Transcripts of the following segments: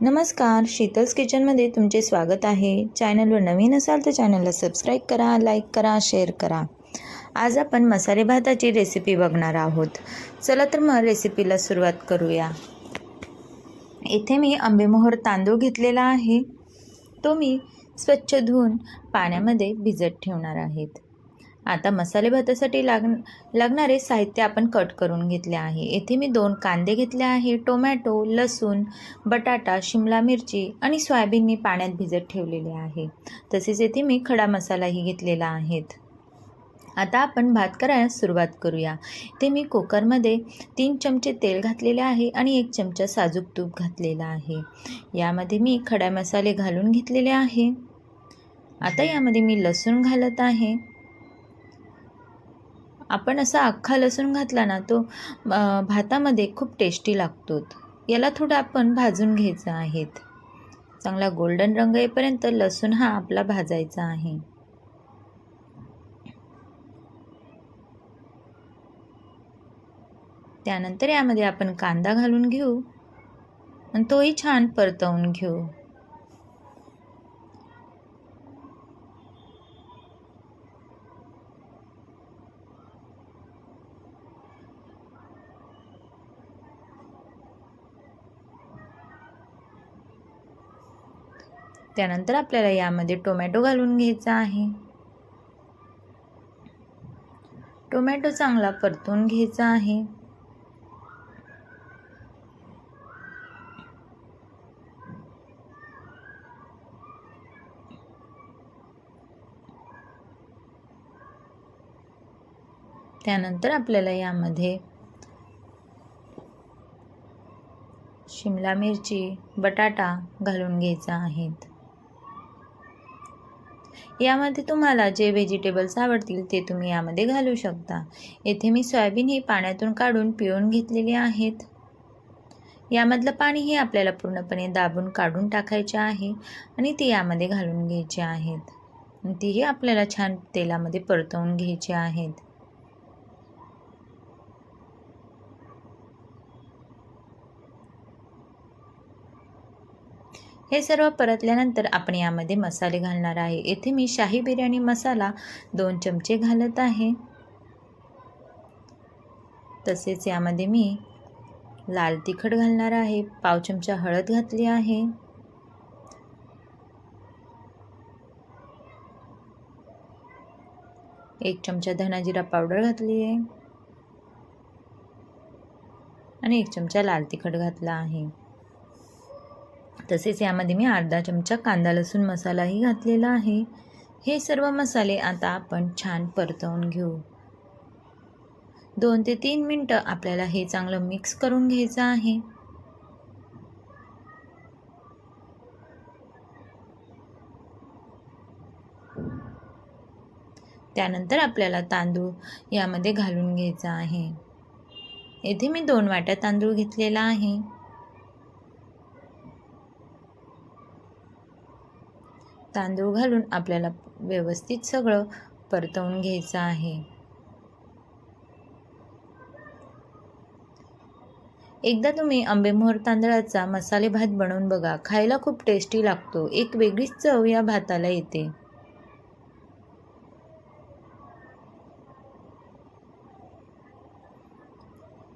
नमस्कार शीतल्स किचनमध्ये तुमचे स्वागत आहे. चॅनलवर नवीन असाल तर चॅनलला सबस्क्राईब करा लाईक करा शेअर करा. आज आपण मसाले भाताची रेसिपी बघणार आहोत. चला तर मग रेसिपीला सुरुवात करूया. इथे मी आंबेमोहर तांदूळ घेतलेला आहे. तो मी स्वच्छ धुवून पाण्यामध्ये भिजत ठेवणार आहेत आता मसाले भातासाठी लाग लागणारे साहित्य आपण कट करून घेतले आहे. येथे मी दोन कांदे घेतले आहे टोमॅटो लसूण बटाटा शिमला मिरची आणि सोयाबीन मी पाण्यात भिजत ठेवलेले आहे. तसेच येथे मी खडा मसालाही घेतलेला आहेत आता आपण भात करायला सुरुवात करूया. ते मी कुकरमध्ये तीन चमचे तेल घातलेले आहे आणि एक चमचा साजूक तूप घातलेला आहे. यामध्ये मी खडा मसाले घालून घेतलेले आहे. आता यामध्ये मी लसूण घालत आहे. आपण असा अख्खा लसूण घातला ना तो भातामध्ये खूप टेस्टी लागतो याला थोडं आपण भाजून घ्यायचं आहेत. चांगला गोल्डन रंग येईपर्यंत लसूण हा आपला भाजायचा आहे. त्यानंतर यामध्ये आपण कांदा घालून घेऊ. आणि तोही छान परतवून घेऊ. त्यानंतर आपल्याला यामध्ये टोमॅटो घालून घ्यायचा आहे. टोमॅटो चांगला परतून घ्यायचा आहे. त्यानंतर आपल्याला यामध्ये शिमला मिरची बटाटा घालून घ्यायचा आहेत यामध्ये तुम्हाला जे व्हेजिटेबल्स आवडतील ते तुम्ही यामध्ये घालू शकता. येथे मी सोयाबीन ही पाण्यातून काढून पिळून घेतलेली आहेत. यामधलं पाणी हे आपल्याला पूर्णपणे दाबून काढून टाकायचे आहे आणि ती यामध्ये घालून घ्यायची आहेत. तीही आपल्याला छान तेलामध्ये परतवून घ्यायची आहेत. हे सर्व परतल्यानंतर आपण यामध्ये मसाले घालणार आहे. येथे मी शाही बिर्याणी मसाला दोन चमचे घालत आहे. तसेच यामध्ये मी लाल तिखट घालणार आहे. पाव चमचा हळद घातली आहे. एक चमचा धनाजिरा पावडर घातली आहे. आणि एक चमचा लाल तिखट घातला आहे. तसेच यामध्ये मी अर्धा चमचा कांदा लसूण मसालाही घातलेला आहे. हे सर्व मसाले आता आपण छान परतवून घेऊ. दोन ते तीन मिनटं आपल्याला हे चांगलं मिक्स करून घ्यायचं आहे. त्यानंतर आपल्याला तांदूळ यामध्ये घालून घ्यायचा आहे. येथे मी दोन वाट्या तांदूळ घेतलेला आहे. तांदूळ घालून आपल्याला व्यवस्थित सगळं परतवून घ्यायचं आहे. एकदा तुम्ही आंबेमोहर तांदळाचा मसाले भात बनवून बघा. खायला खूप टेस्टी लागतो. एक वेगळीच चव या भाताला येते.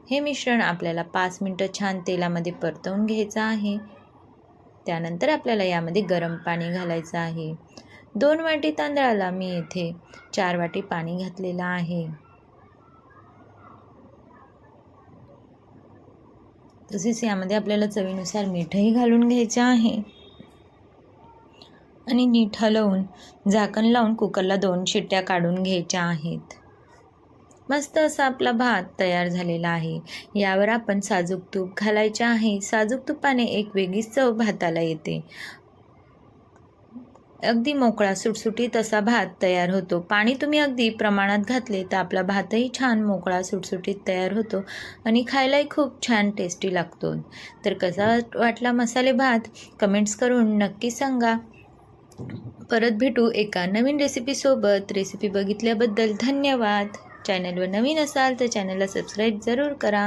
हे मिश्रण आपल्याला पाच मिनटं छान तेलामध्ये परतवून घ्यायचं आहे. त्यानंतर आपल्याला यामध्ये गरम पाणी घालायचं आहे. दोन वाटी तांदळाला मी येथे चार वाटी पाणी घातलेलं आहे. तसेच यामध्ये आपल्याला चवीनुसार मीठही घालून घ्यायचं आहे. आणि नीट हलवून झाकण लावून कुकरला दोन शिट्ट्या काढून घ्यायच्या आहेत. मस्त असा आपला भात तयार झालेला आहे. यावर आपण साजूक तूप घालायचे आहे. साजूक तुपाने एक वेगळीच चव भाताला येते. अगदी मोकळा सुटसुटीत असा भात तयार होतो. पाणी तुम्ही अगदी प्रमाणात घातले तर आपला भातही छान मोकळा सुटसुटीत तयार होतो आणि खायलाही खूप छान टेस्टी लागतो. तर कसा वाटला मसाले भात? कमेंट्स करून नक्की सांगा. परत भेटू एका नवीन रेसिपीसोबत रेसिपी बघितल्याबद्दल धन्यवाद. चॅनलवर नवीन असाल तर चॅनलला सबस्क्राईब जरूर करा.